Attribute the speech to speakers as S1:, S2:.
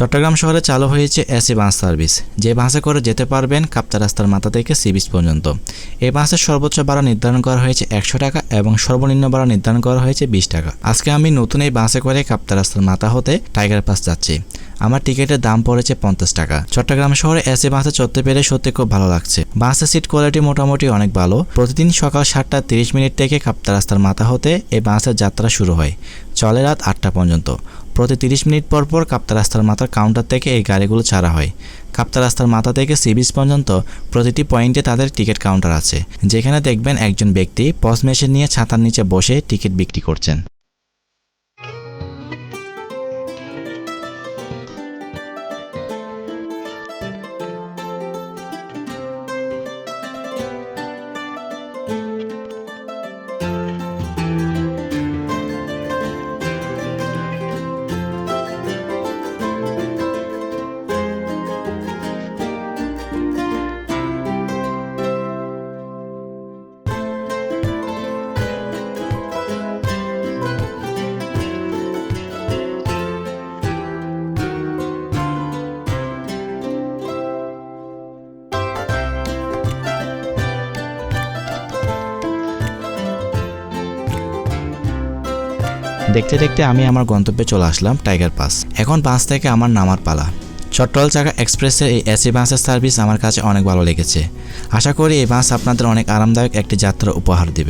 S1: চট্টগ্রাম শহরে চালু হয়েছে এসি বাস সার্ভিস। যে বাসে করে যেতে পারবেন কাপ্তা রাস্তার মাথা থেকে সি বিচ পর্যন্ত। এই বাসের সর্বোচ্চ ভাড়া নির্ধারণ করা হয়েছে একশো টাকা এবং সর্বনিম্ন ভাড়া নির্ধারণ করা হয়েছে বিশ টাকা। আজকে আমি নতুন এই বাসে করে কাপ্তা রাস্তার মাথা হতে টাইগার পাস যাচ্ছি। আমার টিকিটের দাম পড়েছে পঞ্চাশ টাকা। চট্টগ্রাম শহরে এসি বাসে চড়তে পেরে সত্যি খুব ভালো লাগছে। বাসের সিট কোয়ালিটি মোটামুটি অনেক ভালো। প্রতিদিন সকাল সাতটা তিরিশ মিনিট থেকে কাপ্তা রাস্তার মাথা হতে এই বাসের যাত্রা শুরু হয়। চলে রাত আটটা পর্যন্ত। প্রতি তিরিশ মিনিট পর পর কাপ্তা রাস্তার মাথার কাউন্টার থেকে এই গাড়িগুলো ছাড়া হয়। কাপ্তা রাস্তার মাথা থেকে সি বিচ পর্যন্ত প্রতিটি পয়েন্টে তাদের টিকিট কাউন্টার আছে, যেখানে দেখবেন একজন ব্যক্তি পস মেশিন নিয়ে ছাতার নিচে বসে টিকিট বিক্রি করছেন। দেখতে দেখতে আমি আমার গন্তব্যে চলে আসলাম টাইগার পাস। এখন বাস থেকে আমার নামার পালা। চট্টল চাকা এক্সপ্রেসের এই এসি বাসের সার্ভিস আমার কাছে অনেক ভালো লেগেছে। আশা করি এই বাস আপনাদের অনেক আরামদায়ক একটি যাত্রা উপহার দিবে।